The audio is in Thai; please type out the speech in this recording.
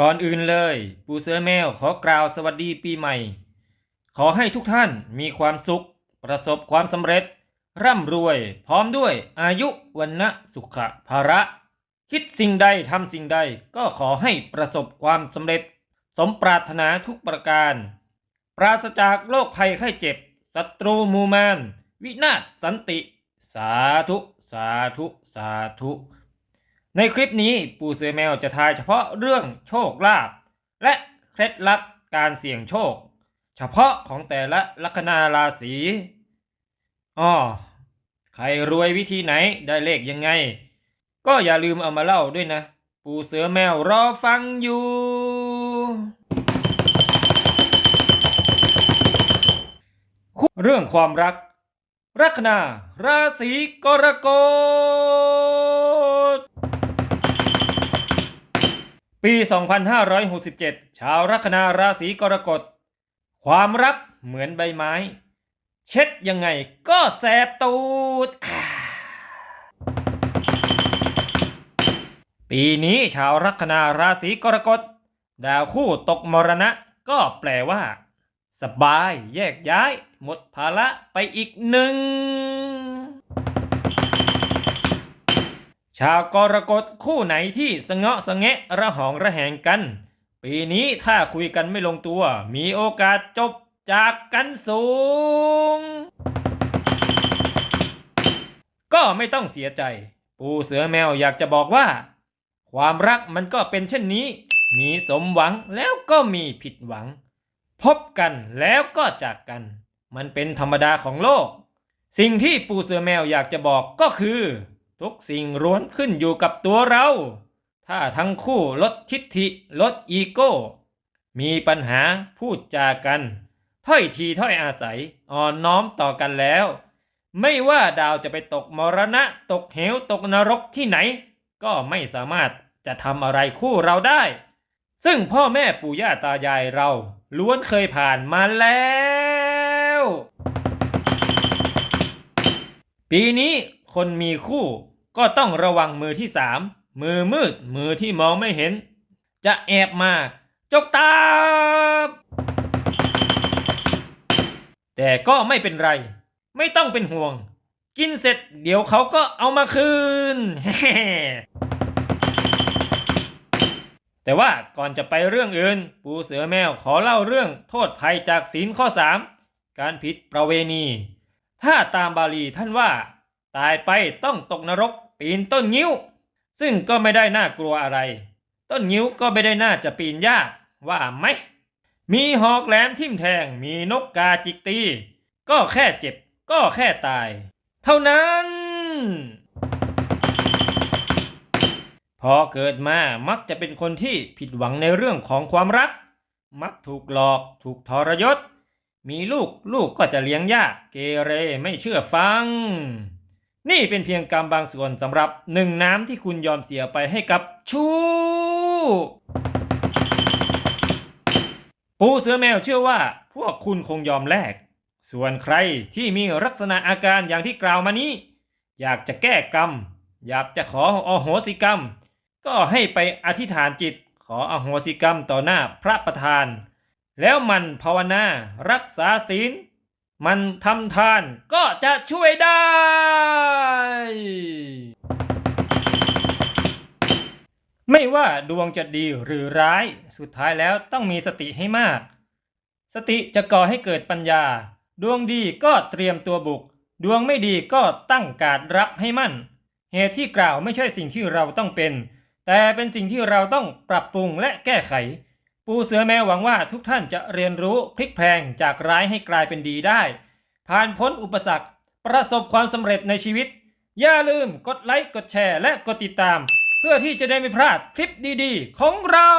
ก่อนอื่นเลย ปูเสือแมวขอกล่าวสวัสดีปีใหม่ ขอให้ทุกท่านมีความสุข ประสบความสำเร็จ ร่ำรวย พร้อมด้วยอายุวันนะสุขภาระ คิดสิ่งใดทำสิ่งใดก็ขอให้ประสบความสำเร็จ สมปรารถนาทุกประการ ปราศจากโรคภัยไข้เจ็บศัตรูมูมาน วินาศสันติ สาธุ สาธุ สาธุ ในคลิปนี้ปู่เสือแมวจะทายเฉพาะเรื่องโชคลาภและเคล็ดลับการเสี่ยงโชค เฉพาะของแต่ละลัคนาราศีอ้อใครรวยวิธีไหนได้เลขยังไง ก็อย่าลืมเอามาเล่าด้วยนะ ปู่เสือแมวรอฟังอยู่ เรื่องความรัก ลัคนาราศีกรกฎ ปี 2567 ชาวลัคนาราศีกรกฎ ความรักเหมือนใบไม้ เช็ดยังไงก็แสบตูด ปีนี้ชาวลัคนาราศีกรกฎ ดาวคู่ตกมรณะก็แปลว่า สบายแยกย้าย หมดภาระไปอีกหนึ่ง ชาวกรกฎคู่ไหนที่สะเงาะสะแงะระหองระแหงกัน ปีนี้ถ้าคุยกันไม่ลงตัว มีโอกาสจบจากกันสูง ก็ไม่ต้องเสียใจ ปูเสือแมวอยากจะบอกว่า ความรักมันก็เป็นเช่นนี้ มีสมหวังแล้วก็มีผิดหวัง พบกันแล้วก็จากกัน มันเป็นธรรมดาของโลก สิ่งที่ปูเสือแมวอยากจะบอกก็คือ ทุกสิ่งล้วนขึ้นอยู่กับตัวเรา ถ้าทั้งคู่ลดทิฐิลดอีโก้ มีปัญหาพูดจากัน ถ้อยทีถ้อยอาศัยอ่อนน้อมต่อกันแล้ว ไม่ว่าดาวจะไปตกมรณะ ตกเหวตกนรกที่ไหน ก็ไม่สามารถจะทำอะไรคู่เราได้ ซึ่งพ่อแม่ปู่ย่าตายายเรา ล้วนเคยผ่านมาแล้ว ปีนี้ คนมีคู่ ก็ต้องระวังมือที่สามมือมืด มือที่มองไม่เห็น จะแอบมา จกตาบแต่ก็ไม่เป็นไร ไม่ต้องเป็นห่วง กินเสร็จเดี๋ยวเขาก็เอามาคืน แต่ว่าก่อนจะไปเรื่องอื่น ปูเสือแมวขอเล่าเรื่องโทษภัยจากศีลข้อ 3 การผิดประเวณี ถ้าตามบาลีท่านว่า ตายไปต้องตกนรก ปีนต้นงิ้ว ซึ่งก็ไม่ได้น่ากลัวอะไร ต้นงิ้วก็ไม่ได้น่าจะปีนยากว่าไหม มีหอกแหลมทิ่มแทง มีนกกาจิกตี ก็แค่เจ็บ ก็แค่ตาย เท่านั้น พอเกิดมามักจะเป็นคนที่ผิดหวังในเรื่องของความรัก มักถูกหลอก ถูกทรยศ มีลูกลูกก็จะเลี้ยงยาก เกเรไม่เชื่อฟัง นี่เป็นเพียงกรรมบางส่วนสำหรับหนึ่งน้ำที่คุณยอมเสียไปให้กับชู้ปูเสือแมวเชื่อว่า พวกคุณคงยอมแลก ส่วนใครที่มีลักษณะอาการอย่างที่กล่าวมานี้ อยากจะแก้กรรม อยากจะขออโหสิกรรม ก็ให้ไปอธิษฐานจิตขออโหสิกรรมต่อหน้าพระประธาน แล้วมันภาวนารักษาศีล มันทำทานก็จะช่วยได้ ไม่ว่าดวงจะดีหรือร้าย สุดท้ายแล้วต้องมีสติให้มาก สติจะก่อให้เกิดปัญญา ดวงดีก็เตรียมตัวบุก ดวงไม่ดีก็ตั้งการรับให้มั่น เหตุที่กล่าวไม่ใช่สิ่งที่เราต้องเป็น แต่เป็นสิ่งที่เราต้องปรับปรุงและแก้ไข ปูเสือแมวหวังว่าทุกท่านจะเรียนรู้พลิกแพลงจากร้ายให้กลายเป็นดีได้ ผ่านพ้นอุปสรรค ประสบความสำเร็จในชีวิต อย่าลืมกดไลค์กดแชร์และกดติดตาม เพื่อที่จะได้ไม่พลาดคลิปดีๆ ของเรา